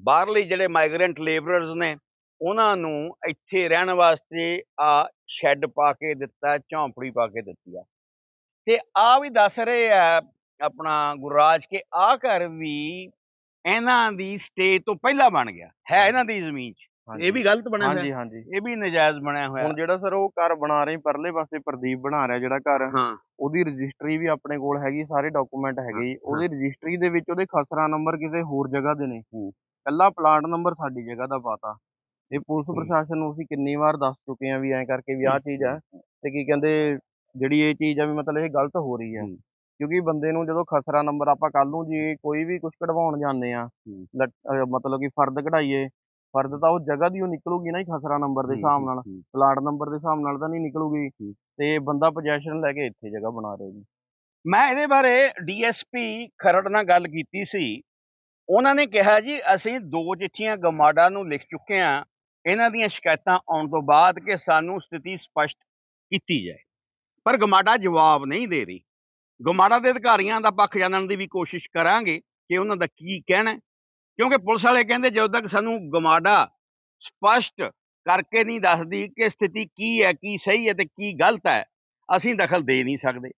ਬਾਹਰਲੇ ਜਿਹੜੇ ਮਾਈਗ੍ਰੈਂਟ ਲੇਬਰਰਸ ਨੇ, ਉਹਨਾਂ ਨੂੰ ਇੱਥੇ ਰਹਿਣ ਵਾਸਤੇ ਆ ਸ਼ੈੱਡ ਪਾ ਕੇ ਦਿੱਤਾ, ਝੌਂਪੜੀ ਪਾ ਕੇ ਦਿੱਤੀ ਆ। ਤੇ ਆ ਵੀ ਦੱਸ ਰਹੇ ਆ ਆਪਣਾ ਗੁਰਰਾਜ ਕਿ ਆ ਘਰ ਵੀ ਇਹਨਾਂ ਦੀ ਸਟੇ ਤੋਂ ਪਹਿਲਾਂ ਬਣ ਗਿਆ, ਹੈ ਇਹਨਾਂ ਦੀ ਜ਼ਮੀਨ 'ਚ। ਇਹ ਵੀ ਗਲਤ ਬਣਿਆ ਹਾਂਜੀ ਹੋਇਆ। ਹਾਂਜੀ ਇਹ ਵੀ ਨਜਾਇਜ਼ ਬਣਿਆ ਹੋਇਆ। ਹੁਣ ਜਿਹੜਾ ਸਰ ਉਹ ਘਰ ਬਣਾ ਰਹੇ ਪਰਲੇ ਪਾਸੇ ਪ੍ਰਦੀਪ ਬਣਾ ਰਿਹਾ ਜਿਹੜਾ ਘਰ ਉਹਦੀ ਰਜਿਸਟਰੀ ਵੀ ਆਪਣੇ ਕੋਲ ਹੈਗੀ ਸਾਰੇ ਡਾਕੂਮੈਂਟ ਹੈਗੇ ਉਹਦੀ ਰਜਿਸਟਰੀ ਦੇ ਵਿੱਚ ਉਹਦੇ ਖਸਰਾ ਨੰਬਰ ਕਿਸੇ ਹੋਰ ਜਗ੍ਹਾ ਦੇ ਨੇ। ਹੂੰ। ਕੱਲਾ ਪਲਾਟ ਨੰਬਰ ਸਾਡੀ ਜਗ੍ਹਾ ਦਾ ਪਾਤਾ। ਇਹ ਪੁਲਿਸ। ਪ੍ਰਸ਼ਾਸਨ ਨੂੰ ਅਸੀਂ ਕਿੰਨੀ ਵਾਰ ਦੱਸ ਚੁੱਕੇ ਆ ਵੀ ਐਂ ਕਰਕੇ ਵੀ ਆਹ ਚੀਜ਼ ਹੈ ਤੇ ਕੀ ਕਹਿੰਦੇ ਜਿਹੜੀ ਇਹ ਚੀਜ਼ ਆ ਵੀ ਮਤਲਬ ਇਹ ਗਲਤ ਹੋ ਰਹੀ ਹੈ। ਹੂੰ। ਕਿਉਂਕਿ ਬੰਦੇ ਨੂੰ ਜਦੋਂ ਖਸਰਾ ਨੰਬਰ ਆਪਾਂ ਕੱਲ ਨੂੰ ਜੇ ਕੋਈ ਵੀ ਕੁਝ ਕਢਵਾਉਣ ਜਾਂਦੇ ਆ ਮਤਲਬ ਕਿ ਫਰਦ ਕਢਾਈਏ ਫਰਦ ਤਾਂ ਉਹ ਜਗ੍ਹਾ ਦੀ ਉਹ ਨਿਕਲੂਗੀ ਨਾ ਜੀ ਖਸਰਾ ਨੰਬਰ ਦੇ ਹਿਸਾਬ ਨਾਲ ਹੂੰ, ਪਲਾਟ ਨੰਬਰ ਦੇ ਹਿਸਾਬ ਨਾਲ ਤਾਂ ਨਹੀਂ ਨਿਕਲੂਗੀ ਹੂੰ। ਤੇ ਬੰਦਾ ਪੋਜੈਸ਼ਨ ਲੈ ਕੇ ਇੱਥੇ ਜਗ੍ਹਾ ਬਣਾ ਰਿਹਾ ਜੀ। ਮੈਂ ਇਹਦੇ ਬਾਰੇ ਡੀਐਸਪੀ ਖਰੜ ਨਾਲ ਗੱਲ ਕੀਤੀ ਸੀ। ਉਹਨਾਂ ਨੇ ਕਿਹਾ ਜੀ ਅਸੀਂ ਦੋ ਚਿੱਠੀਆਂ ਗਮਾਡਾ ਨੂੰ ਲਿਖ ਚੁੱਕੇ ਹਾਂ। ਇਹਨਾਂ ਦੀਆਂ ਸ਼ਿਕਾਇਤਾਂ ਆਉਣ ਤੋਂ ਬਾਅਦ ਕਿ ਸਾਨੂੰ ਸਥਿਤੀ ਸਪਸ਼ਟ ਕੀਤੀ ਜਾਏ। ਪਰ ਗਮਾਡਾ ਜਵਾਬ ਨਹੀਂ ਦੇ ਰਹੀ। ਗਮਾਡਾ ਦੇ ਅਧਿਕਾਰੀਆਂ ਦਾ ਪੱਖ ਜਾਣਨ ਦੀ ਵੀ ਕੋਸ਼ਿਸ਼ ਕਰਾਂਗੇ ਕਿ ਉਹਨਾਂ ਦਾ ਕੀ ਕਹਿਣਾ ਹੈ। ਕਿਉਂਕਿ ਪੁਲਿਸ ਵਾਲੇ ਕਹਿੰਦੇ ਜਦੋਂ ਤੱਕ ਸਾਨੂੰ ਗਮਾਡਾ ਸਪਸ਼ਟ ਕਰਕੇ ਨਹੀਂ ਦੱਸਦੀ ਕਿ ਸਥਿਤੀ ਕੀ ਹੈ ਕੀ ਸਹੀ ਹੈ ਤੇ ਕੀ ਗਲਤ ਹੈ ਅਸੀਂ ਦਖਲ ਦੇ ਨਹੀਂ ਸਕਦੇ।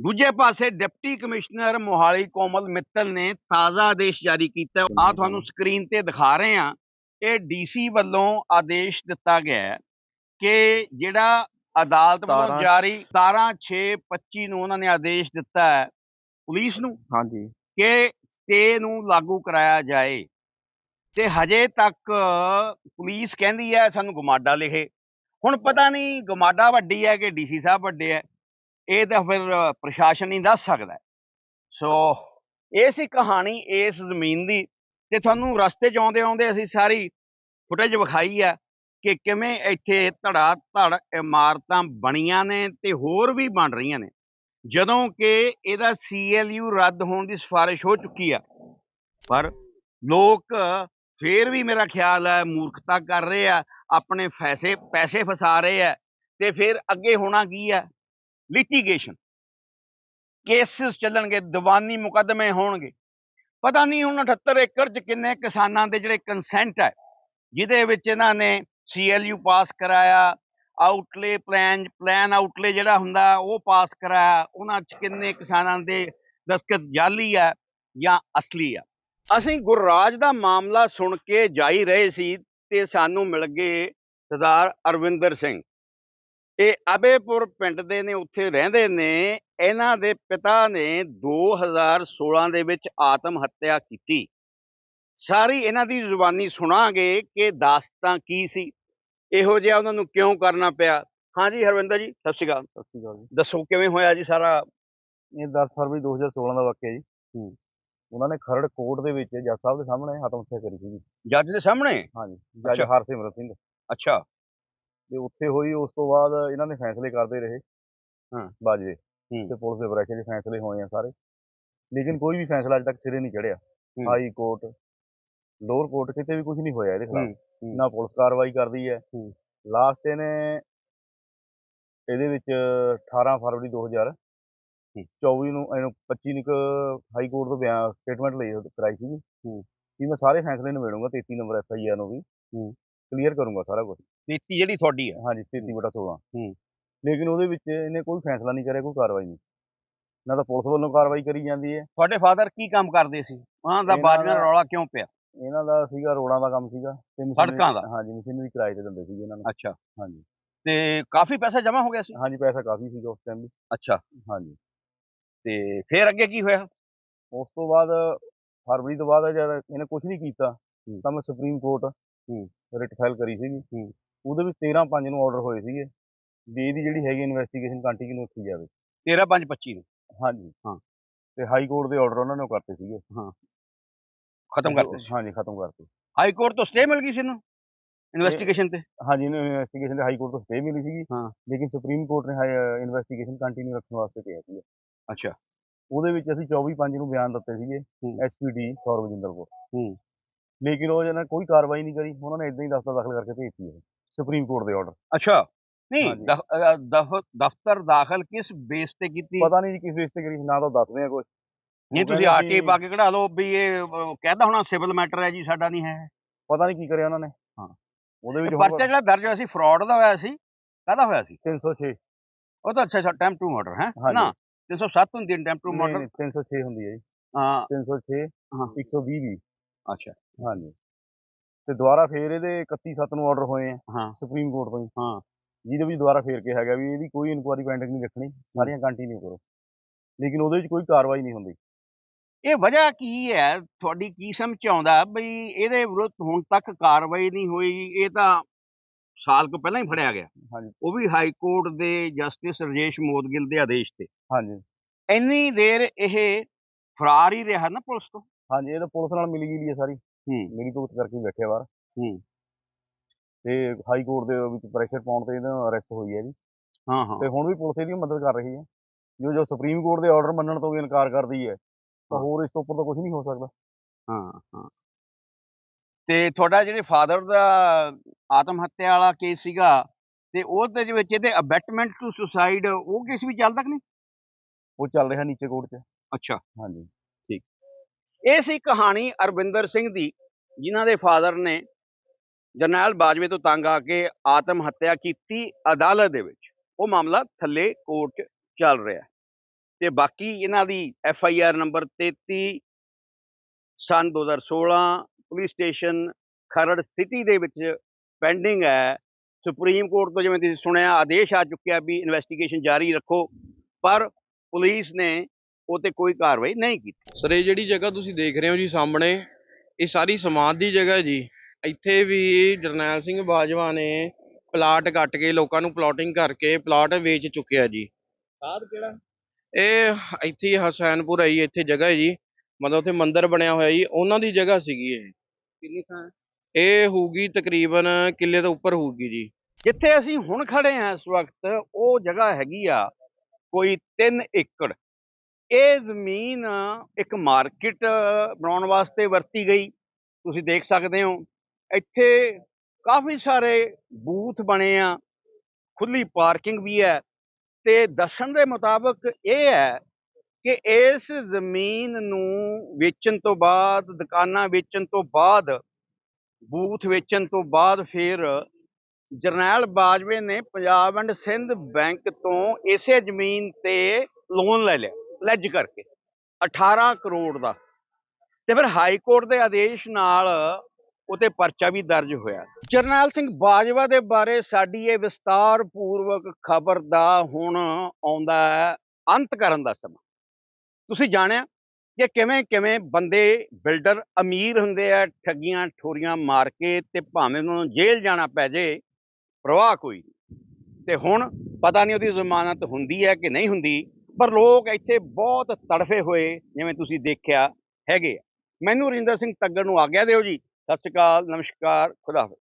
ਦੂਜੇ ਪਾਸੇ ਡਿਪਟੀ ਕਮਿਸ਼ਨਰ ਮੋਹਾਲੀ ਕੋਮਲ ਮਿੱਤਲ ਨੇ ਤਾਜ਼ਾ ਆਦੇਸ਼ ਜਾਰੀ ਕੀਤਾ। ਆ ਤੁਹਾਨੂੰ ਸਕਰੀਨ ਤੇ ਦਿਖਾ ਰਹੇ ਹਾਂ। ਇਹ ਡੀਸੀ ਵੱਲੋਂ ਆਦੇਸ਼ ਦਿੱਤਾ ਗਿਆ ਹੈ ਕਿ ਜਿਹੜਾ ਅਦਾਲਤ ਵੱਲੋਂ ਜਾਰੀ 17/6/25 ਨੂੰ ਉਹਨਾਂ ਨੇ ਆਦੇਸ਼ ਦਿੱਤਾ ਹੈ ਪੁਲਿਸ ਨੂੰ ਹਾਂਜੀ। ਕਿ ਸਟੇ ਨੂੰ ਲਾਗੂ ਕਰਾਇਆ ਜਾਏ। ਤੇ ਹਜੇ ਤੱਕ ਪੁਲਿਸ ਕਹਿੰਦੀ ਹੈ, ਸਾਨੂੰ ਗਮਾਡਾ ਲਿਖੇ। ਹੁਣ ਪਤਾ ਨਹੀਂ ਗਮਾਡਾ ਵੱਡੀ ਹੈ ਕਿ ਡੀਸੀ ਸਾਹਿਬ ਵੱਡੇ ਹੈ। ਇਹ ਤਾਂ ਫਿਰ ਪ੍ਰਸ਼ਾਸਨ ਹੀ ਦੱਸ ਸਕਦਾ ਸੋ ਇਹ ਸੀ ਕਹਾਣੀ ਇਸ ਜ਼ਮੀਨ ਦੀ। ਤੇ ਤੁਹਾਨੂੰ ਰਸਤੇ 'ਚ ਆਉਂਦੇ ਆਉਂਦੇ ਅਸੀਂ ਸਾਰੀ ਫੁਟੇਜ ਵਿਖਾਈ ਆ ਕਿ ਕਿਵੇਂ ਇੱਥੇ ਧੜਾ ਧੜ ਇਮਾਰਤਾਂ ਬਣੀਆਂ ਨੇ ਤੇ ਹੋਰ ਵੀ ਬਣ ਰਹੀਆਂ ਨੇ। ਜਦੋਂ ਕਿ ਇਹਦਾ ਸੀਐਲਯੂ ਰੱਦ ਹੋਣ ਦੀ ਸਿਫਾਰਿਸ਼ ਹੋ ਚੁੱਕੀ ਆ। ਪਰ ਲੋਕ ਫੇਰ ਵੀ ਮੇਰਾ ਖਿਆਲ ਹੈ ਮੂਰਖਤਾ ਕਰ ਰਹੇ ਆ, ਆਪਣੇ ਪੈਸੇ ਪੈਸੇ ਫਸਾ ਰਹੇ ਆ ਤੇ ਫਿਰ ਅੱਗੇ ਹੋਣਾ ਕੀ ਆ? ਲਿਟੀਗੇਸ਼ਨ ਕੇਸਿਸ ਚੱਲਣਗੇ, ਦੀਵਾਨੀ ਮੁਕੱਦਮੇ ਹੋਣਗੇ। ਪਤਾ ਨਹੀਂ ਹੁਣ 78 ਏਕੜ ਚ ਕਿੰਨੇ ਕਿਸਾਨਾਂ ਦੇ ਜਿਹੜੇ ਕੰਸੈਂਟ ਹੈ ਜਿਹਦੇ ਵਿੱਚ ਇਹਨਾਂ ਨੇ ਸੀਐਲਯੂ ਪਾਸ ਕਰਾਇਆ ਆਊਟਲੇ ਪਲਾਨ ਪਲਾਨ ਆਊਟਲੇ ਜਿਹੜਾ ਹੁੰਦਾ, ਉਹ ਪਾਸ ਕਰਾਇਆ, ਉਹਨਾਂ ਚ ਕਿੰਨੇ ਕਿਸਾਨਾਂ ਦੇ ਦਸਤਖਤ ਜਾਲੀ ਆ ਜਾਂ ਅਸਲੀ ਆ? ਅਸੀਂ ਗੁਰਰਾਜ ਦਾ ਮਾਮਲਾ ਸੁਣ ਕੇ ਜਾਈ ਰਹੇ ਸੀ ਤੇ ਸਾਨੂੰ ਮਿਲ ਗਏ ਸਰਦਾਰ ਅਰਵਿੰਦਰ ਸਿੰਘ। ਇਹ ਅਬੇਪੁਰ ਪਿੰਡ ਦੇ ਨੇ, ਉੱਥੇ ਰਹਿੰਦੇ ਨੇ। ਇਹਨਾਂ ਦੇ ਪਿਤਾ ਨੇ 2016 ਦੇ ਵਿੱਚ ਆਤਮ ਹੱਤਿਆ ਕੀਤੀ। ਸਾਰੀ ਇਹਨਾਂ ਦੀ ਜ਼ੁਬਾਨੀ ਸੁਣਾਂਗੇ ਕਿ ਦਾਸਤਾਂ ਕੀ ਸੀ। ਇਹੋ ਜਿਹਾ ਉਹਨਾਂ ਨੂੰ ਕਿਉਂ ਕਰਨਾ ਪਿਆ? ਹਾਂਜੀ ਹਰਵਿੰਦਰ ਜੀ ਸਤਿ ਸ਼੍ਰੀ ਅਕਾਲ। ਸਤਿ ਸ਼੍ਰੀ ਅਕਾਲ ਜੀ। ਦੱਸੋ ਕਿਵੇਂ ਹੋਇਆ ਜੀ ਸਾਰਾ? ਇਹ 10 ਫਰਵਰੀ 2016 ਦਾ ਵਾਕਿਆ ਜੀ। ਹੂੰ। ਉਹਨਾਂ ਨੇ ਖਰੜ ਕੋਰਟ ਦੇ ਵਿੱਚ ਜੱਜ ਸਾਹਿਬ ਦੇ ਸਾਹਮਣੇ ਆਤਮ ਹੱਤਿਆ ਕਰੀ ਸੀ ਜੱਜ ਦੇ ਸਾਹਮਣੇ? ਹਾਂਜੀ ਜੱਜ। ਹਰਸਿਮਰਤ ਸਿੰਘ। ਅੱਛਾ। ਤੇ ਉੱਥੇ ਹੋਈ ਉਸ ਤੋਂ ਬਾਅਦ ਇਹਨਾਂ ਨੇ ਫੈਸਲੇ ਕਰਦੇ ਰਹੇ। ਹਾਂ। ਬਾਜਵੇ। ਤੇ ਪੁਲਿਸ ਦੇ ਪ੍ਰੈਸ਼ਰ 'ਚ ਫੈਸਲੇ ਹੋਏ ਆ ਸਾਰੇ। ਲੇਕਿਨ ਕੋਈ ਵੀ ਫੈਸਲਾ ਅਜੇ ਤੱਕ ਸਿਰੇ ਨਹੀਂ ਚੜਿਆ। ਹਾਈ ਕੋਰਟ ਲੋਅਰ ਕੋਰਟ ਕਿਤੇ ਵੀ ਕੁਝ ਨਹੀਂ ਹੋਇਆ ਇਹਦੇ ਖਿਲਾਫ। ਨਾ ਪੁਲਿਸ ਕਾਰਵਾਈ ਕਰਦੀ ਹੈ। ਲਾਸਟ ਇਹਨੇ ਇਹਦੇ ਵਿੱਚ 18 ਫਰਵਰੀ 2024 ਨੂੰ ਇਹਨੂੰ 25 ਨੂੰ ਇੱਕ ਹਾਈ ਕੋਰਟ ਤੋਂ ਬਿਆਨ ਸਟੇਟਮੈਂਟ ਲਈ ਕਰਾਈ ਸੀ। ਕਿ ਮੈਂ ਸਾਰੇ ਫੈਸਲੇ ਨਿਬੇੜੂੰਗਾ 33 ਨੰਬਰ ਐਫ ਆਈ ਆਰ ਨੂੰ ਵੀ। ਕਲੀਅਰ ਕਰੂੰਗਾ ਸਾਰਾ ਕੁਝ ਨੀਤੀ ਜਿਹੜੀ ਤੁਹਾਡੀ ਹੈ। ਹਾਂਜੀ 33 ਬਟਾ 16 ਹੂੰ। ਲੇਕਿਨ ਉਹਦੇ ਵਿੱਚ ਇਹਨੇ ਕੋਈ ਫੈਸਲਾ ਨਹੀਂ ਕਰਿਆ ਕੋਈ ਕਾਰਵਾਈ ਨਹੀਂ। ਨਾ ਤਾਂ ਪੁਲਿਸ ਵੱਲੋਂ ਕਾਰਵਾਈ ਕਰੀ ਜਾਂਦੀ ਹੈ। ਤੁਹਾਡੇ ਫਾਦਰ ਕੀ ਕੰਮ ਕਰਦੇ ਸੀ? ਉਹਨਾਂ ਦਾ ਦਾ- ਰੌਲਾ ਕਿਉਂ ਪਿਆ? ਇਹਨਾਂ ਦਾ ਸੀਗਾ ਰੋਡਾਂ ਦਾ ਕੰਮ ਸੀਗਾ ਤੇ ਮਸ਼ੀਨਰੀ- ਸੜਕਾਂ ਦਾ? ਹਾਂਜੀ ਮਸ਼ੀਨਰੀ ਕਿਰਾਏ ਤੇ ਦਿੰਦੇ ਸੀਗੇ ਇਹਨਾਂ ਨੂੰ। ਅੱਛਾ। ਹਾਂਜੀ। ਤੇ ਕਾਫੀ ਪੈਸਾ ਜਮ੍ਹਾਂ ਹੋ ਗਿਆ ਸੀ? ਹਾਂਜੀ ਪੈਸਾ ਕਾਫੀ ਸੀਗਾ ਉਸ ਟਾਈਮ ਵੀ। ਅੱਛਾ। ਹਾਂਜੀ। ਤੇ ਫਿਰ ਅੱਗੇ ਕੀ ਹੋਇਆ? ਉਸ ਤੋਂ ਬਾਅਦ ਫਰਵਰੀ ਤੋਂ ਬਾਅਦ ਜਦ ਇਹਨੇ ਕੁਝ ਨਹੀਂ ਕੀਤਾ ਹੂੰ। ਤਾਂ ਮੈਂ ਸੁਪਰੀਮ ਕੋਰਟ ਹੂੰ। ਰਿਟ ਫਾਈਲ ਕਰੀ ਸੀਗੀ। ਹੂੰ। ਉਹਦੇ ਵਿੱਚ 13 5 ਨੂੰ ਆਰਡਰ ਹੋਏ ਸੀਗੇ ਵੀ ਇਹਦੀ ਜਿਹੜੀ ਹੈਗੀ ਇਨਵੈਸਟੀਗੇਸ਼ਨ ਕੰਟੀਨਿਊ ਰੱਖੀ ਜਾਵੇ। 13 5 25 ਨੂੰ? ਹਾਂਜੀ। ਹਾਂ। ਤੇ ਹਾਈ ਕੋਰਟ ਦੇ ਆਰਡਰ ਉਹਨਾਂ ਨੇ ਉਹ ਕਰਤੇ ਸੀਗੇ। ਖਤਮ ਕਰਤੇ ਹਾਂਜੀ ਖਤਮ ਕਰਤੇ। ਹਾਈ ਕੋਰਟ ਤੋਂ ਸਟੇ ਮਿਲ ਗਈ ਸੀ ਇਹਨੂੰ? ਇਨਵੈਸਟੀਗੇਸ਼ਨ ਤੇ? ਹਾਂਜੀ ਇਹਨੂੰ ਇਨਵੈਸਟੀਗੇਸ਼ਨ ਦੇ ਹਾਈ ਕੋਰਟ ਤੋਂ ਸਟੇ ਮਿਲੀ ਸੀਗੀ। ਹਾਂ। ਲੇਕਿਨ ਸੁਪਰੀਮ ਕੋਰਟ ਨੇ ਇਨਵੈਸਟੀਗੇਸ਼ਨ ਕੰਟੀਨਿਊ ਰੱਖਣ ਵਾਸਤੇ ਕਿਹਾ ਸੀ ਅੱਛਾ। ਉਹਦੇ ਵਿੱਚ ਅਸੀਂ 24 5 ਨੂੰ ਬਿਆਨ ਦਿੱਤੇ ਸੀਗੇ ਹੂੰ। ਐਸਪੀਡੀ ਸੌਰਵਜਿੰਦਰ ਕੋਲ। ਹੂੰ। ਲੇਕਿਨ ਉਹ ਜਿਹਨਾਂ ਕੋਈ ਕਾਰਵਾਈ ਨਹੀਂ ਕਰੀ ਉਹਨਾਂ ਨੇ ਇਦਾਂ ਹੀ ਦਸਤਾ ਦਾਖਲ ਕਰਕੇ ਭੇਜਤੀ ਇਹ ਸੁਪਰੀਮ ਕੋਰਟ ਦੇ ਆਰਡਰ ਅੱਛਾ। ਨਹੀਂ ਦਫ਼ਤਰ ਦਾਖਲ ਕਿਸ ਬੇਸ ਤੇ ਕੀਤੀ? ਪਤਾ ਨਹੀਂ ਕਿਸ ਬੇਸ ਤੇ ਕਰੀ ਨਾ ਤਾਂ ਦੱਸਦੇ ਆ ਕੁਝ ਨਹੀਂ ਤੁਸੀਂ ਆਰਟੀ ਪਾ ਕੇ ਕਢਾ ਲਓ ਵੀ ਇਹ ਕਹਿੰਦਾ ਹੋਣਾ ਸਿਵਲ ਮੈਟਰ ਹੈ ਜੀ ਸਾਡਾ ਨਹੀਂ ਹੈ ਪਤਾ ਨਹੀਂ ਕੀ ਕਰਿਆ ਉਹਨਾਂ ਨੇ। ਹਾਂ। ਉਹਦੇ ਵਿੱਚ ਪਰਚਾ ਜਿਹੜਾ ਦਰਜ ਹੋਇਆ ਸੀ ਫਰਾਡ ਦਾ ਹੋਇਆ ਸੀ ਕਾਹਦਾ ਹੋਇਆ ਸੀ? 306 ਉਹ ਤਾਂ ਅੱਛਾ ਅਟੈਂਪਟ ਟੂ ਮਰਡਰ ਹੈ ਹਾਂਜੀ। ਨਾ 307 ਹੁੰਦੀ ਅਟੈਂਪਟ ਟੂ ਨਹੀਂ, ਮਰਡਰ ਨਹੀਂ, 306 ਹੁੰਦੀ ਹੈ ਜੀ। ਹਾਂ। 306 ਹਾਂ। 120 ਵੀ। ਅੱਛਾ। ਹਾਂਜੀ। ਤੇ ਦੁਬਾਰਾ ਫੇਰ ਇਹਦੇ 31 7 ਨੂੰ ਆਰਡਰ ਹੋਏ ਆ ਹਾਂ। ਸੁਪਰੀਮ ਕੋਰਟ ਤੋਂ ਹੀ। ਹਾਂ। ਜਿਹਦੇ ਵਿੱਚ ਦੁਬਾਰਾ ਫੇਰ ਕਿਹਾ ਗਿਆ ਵੀ ਇਹਦੀ ਕੋਈ ਇਨਕੁਆਰੀ ਪੈਂਡਿੰਗ ਨਹੀਂ ਰੱਖਣੀ ਸਾਰੀਆਂ ਕੰਟੀਨਿਊ ਕਰੋ। ਲੇਕਿਨ ਉਹਦੇ ਵਿੱਚ ਕੋਈ ਕਾਰਵਾਈ ਨਹੀਂ ਹੁੰਦੀ। ਇਹ ਵਜ੍ਹਾ ਕੀ ਹੈ? ਤੁਹਾਡੀ ਕੀ ਸਮਝ ਆਉਂਦਾ ਬਈ ਇਹਦੇ ਵਿਰੁੱਧ ਹੁਣ ਤੱਕ ਕਾਰਵਾਈ ਨਹੀਂ ਹੋਈ? ਇਹ ਤਾਂ ਸਾਲ ਕੁ ਪਹਿਲਾਂ ਹੀ ਫੜਿਆ ਗਿਆ। ਹਾਂਜੀ। ਉਹ ਵੀ ਹਾਈ ਕੋਰਟ ਦੇ ਜਸਟਿਸ ਰਜੇਸ਼ ਮੋਦਗਿਲ ਦੇ ਆਦੇਸ਼ ਤੇ। ਹਾਂਜੀ। ਇੰਨੀ ਦੇਰ ਇਹ ਫਰਾਰ ਹੀ ਰਿਹਾ ਨਾ ਪੁਲਿਸ ਤੋਂ? ਹਾਂਜੀ ਇਹ ਤਾਂ ਪੁਲਿਸ ਨਾਲ ਮਿਲੀ ਗਈ ਹੈ ਸਾਰੀ। ਹੂੰ। ਮਿਲੀ ਭੁਗਤ ਕਰਕੇ ਬੈਠੇ ਬਾਹਰ। ਹੂੰ। ਤੇ ਹਾਈ ਕੋਰਟ ਦੇ ਵਿੱਚ ਪ੍ਰੈਸ਼ਰ ਪਾਉਣ ਤੇ ਇਹਨਾਂ ਨੂੰ ਅਰੈਸਟ ਹੋਈ ਹੈ ਜੀ। ਹਾਂ ਹਾਂ। ਤੇ ਹੁਣ ਵੀ ਪੁਲਿਸ ਇਹਦੀ ਮਦਦ ਕਰ ਰਹੀ ਹੈ ਜੋ ਜੋ ਸੁਪਰੀਮ ਕੋਰਟ ਦੇ ਆਰਡਰ ਮੰਨਣ ਤੋਂ ਵੀ ਇਨਕਾਰ ਕਰਦੀ ਹੈ ਤਾਂ। ਹੋਰ ਇਸ ਤੋਂ ਉੱਪਰ ਤਾਂ ਕੁਝ ਨਹੀਂ ਹੋ ਸਕਦਾ। ਹਾਂ ਹਾਂ। ਤੇ ਤੁਹਾਡਾ ਜਿਹੜੇ ਫਾਦਰ ਦਾ ਆਤਮ ਹੱਤਿਆ ਵਾਲਾ ਕੇਸ ਸੀਗਾ ਤੇ ਉਹਦੇ ਦੇ ਵਿੱਚ ਇਹਦੇ ਅਬੈਟਮੈਂਟ ਟੂ ਸੁਸਾਈਡ ਉਹ ਕੇਸ ਵੀ ਚੱਲਦਾ ਕਿ ਨਹੀਂ? ਉਹ ਚੱਲ ਰਿਹਾ ਨੀਚੇ ਕੋਰਟ 'ਚ। ਅੱਛਾ। ਹਾਂਜੀ। ਇਹ ਸੀ ਕਹਾਣੀ ਅਰਵਿੰਦਰ ਸਿੰਘ ਦੀ ਜਿਨ੍ਹਾਂ ਦੇ ਫਾਦਰ ਨੇ ਜਰਨੈਲ ਬਾਜਵੇ ਤੋਂ ਤੰਗ ਆ ਕੇ ਆਤਮ ਹੱਤਿਆ ਕੀਤੀ ਅਦਾਲਤ ਦੇ ਵਿੱਚ। ਉਹ ਮਾਮਲਾ ਥੱਲੇ ਕੋਰਟ 'ਚ ਚੱਲ ਰਿਹਾ। ਤੇ ਬਾਕੀ ਇਹਨਾਂ ਦੀ ਐਫ ਆਈ ਆਰ ਨੰਬਰ 33 ਸਨ 2016 ਪੁਲਿਸ ਸਟੇਸ਼ਨ ਖਰੜ ਸਿਟੀ ਦੇ ਵਿੱਚ ਪੈਂਡਿੰਗ ਹੈ। ਸੁਪਰੀਮ ਕੋਰਟ ਤੋਂ ਜਿਵੇਂ ਤੁਸੀਂ ਸੁਣਿਆ ਆਦੇਸ਼ ਆ ਚੁੱਕਿਆ ਵੀ ਇਨਵੈਸਟੀਗੇਸ਼ਨ ਜਾਰੀ ਰੱਖੋ ਪਰ ਪੁਲਿਸ ਨੇ ਉਹ ਤੇ ਕੋਈ ਕਾਰਵਾਈ ਨਹੀਂ ਕੀਤੀ। ਸਰ ਇਹ ਜਿਹੜੀ ਜਗ੍ਹਾ ਤੁਸੀਂ ਦੇਖ ਰਹੇ ਹੋ ਜੀ ਸਾਹਮਣੇ ਇਹ ਸਾਰੀ ਸਮਾਧ ਦੀ ਜਗ੍ਹਾ ਜੀ। ਇੱਥੇ ਵੀ ਜਰਨੈਲ ਸਿੰਘ ਬਾਜਵਾ ਨੇ ਪਲਾਟ ਕੱਟ ਕੇ ਲੋਕਾਂ ਨੂੰ ਪਲਾਟਿੰਗ ਕਰਕੇ ਪਲਾਟ ਵੇਚ ਚੁੱਕਿਆ ਜੀ। ਸਾਧ ਕਿਹੜਾ? ਇਹ ਇੱਥੇ ਹਸੈਨਪੁਰ ਹੈ ਜੀ ਇੱਥੇ ਜਗ੍ਹਾ ਹੈ ਜੀ ਮਤਲਬ ਉੱਥੇ ਮੰਦਿਰ ਬਣਿਆ ਹੋਇਆ ਜੀ ਉਹਨਾਂ ਦੀ ਜਗ੍ਹਾ ਸੀਗੀ ਇਹ। ਕਿੰਨੀ ਥਾਂ? ਇਹ ਹੋਊਗੀ ਤਕਰੀਬਨ ਕਿੱਲੇ ਤੋਂ ਉੱਪਰ ਹੋਊਗੀ ਜੀ। ਜਿੱਥੇ ਅਸੀਂ ਹੁਣ ਖੜੇ ਹਾਂ ਇਸ ਵਕਤ ਉਹ ਜਗ੍ਹਾ ਹੈਗੀ ਆ ਕੋਈ 3 ਏਕੜ। ਇਹ ਜ਼ਮੀਨ ਇੱਕ ਮਾਰਕੀਟ ਬਣਾਉਣ ਵਾਸਤੇ ਵਰਤੀ ਗਈ। ਤੁਸੀਂ ਦੇਖ ਸਕਦੇ ਹੋ ਇੱਥੇ ਕਾਫੀ ਸਾਰੇ ਬੂਥ ਬਣੇ ਆ ਖੁੱਲੀ ਪਾਰਕਿੰਗ ਵੀ ਹੈ। ਤੇ ਦੱਸਣ ਦੇ ਮੁਤਾਬਕ ਇਹ ਹੈ ਕਿ ਇਸ ਜ਼ਮੀਨ ਨੂੰ ਵੇਚਣ ਤੋਂ ਬਾਅਦ, ਦੁਕਾਨਾਂ ਵੇਚਣ ਤੋਂ ਬਾਅਦ, ਬੂਥ ਵੇਚਣ ਤੋਂ ਬਾਅਦ ਫਿਰ ਜਰਨੈਲ ਬਾਜਵੇ ਨੇ ਪੰਜਾਬ ਐਂਡ ਸਿੰਧ ਬੈਂਕ ਤੋਂ ਇਸੇ ਜ਼ਮੀਨ ਤੇ ਲੋਨ ਲੈ ਲਿਆ ਲੈਜ ਕਰਕੇ 18 ਕਰੋੜ ਦਾ। ਤੇ ਫਿਰ ਹਾਈ ਕੋਰਟ ਦੇ ਆਦੇਸ਼ ਨਾਲ ਉਤੇ ਪਰਚਾ ਵੀ ਦਰਜ ਹੋਇਆ। ਜਰਨੈਲ ਸਿੰਘ ਬਾਜਵਾ ਦੇ ਬਾਰੇ ਸਾਡੀ ਇਹ ਵਿਸਤਾਰ ਪੂਰਵਕ ਖਬਰ ਦਾ ਹੁਣ ਆਉਂਦਾ ਹੈ ਅੰਤ ਕਰਨ ਦਾ ਸਮਾਂ। ਤੁਸੀਂ ਜਾਣਿਆ ਕਿ ਕਿਵੇਂ ਕਿਵੇਂ ਬੰਦੇ ਬਿਲਡਰ ਅਮੀਰ ਹੁੰਦੇ ਆ, ਠੱਗੀਆਂ ਠੋਰੀਆਂ ਮਾਰ ਕੇ ਤੇ ਭਾਵੇਂ ਉਹਨਾਂ ਨੂੰ ਜੇਲ੍ਹ ਜਾਣਾ ਪੈ ਜੇ, ਪ੍ਰਵਾਹ ਕੋਈ ਨਹੀਂ। ਤੇ ਹੁਣ ਪਤਾ ਨਹੀਂ ਉਹਦੀ ਜ਼ਮਾਨਤ ਹੁੰਦੀ ਹੈ ਕਿ ਨਹੀਂ ਹੁੰਦੀ, ਪਰ ਲੋਕ ਇੱਥੇ ਬਹੁਤ ਤੜਫੇ ਹੋਏ, ਜਿਵੇਂ ਤੁਸੀਂ ਦੇਖਿਆ ਹੈਗੇ ਆ। ਮੈਨੂੰ ਰਿੰਦਰ ਸਿੰਘ ਤੱਗਰ ਨੂੰ ਆਗਿਆ ਦਿਓ ਜੀ। ਸਤਿ ਸ਼੍ਰੀ ਅਕਾਲ ਨਮਸਕਾਰ ਖੁਦਾ ਹਾਫਿਜ਼।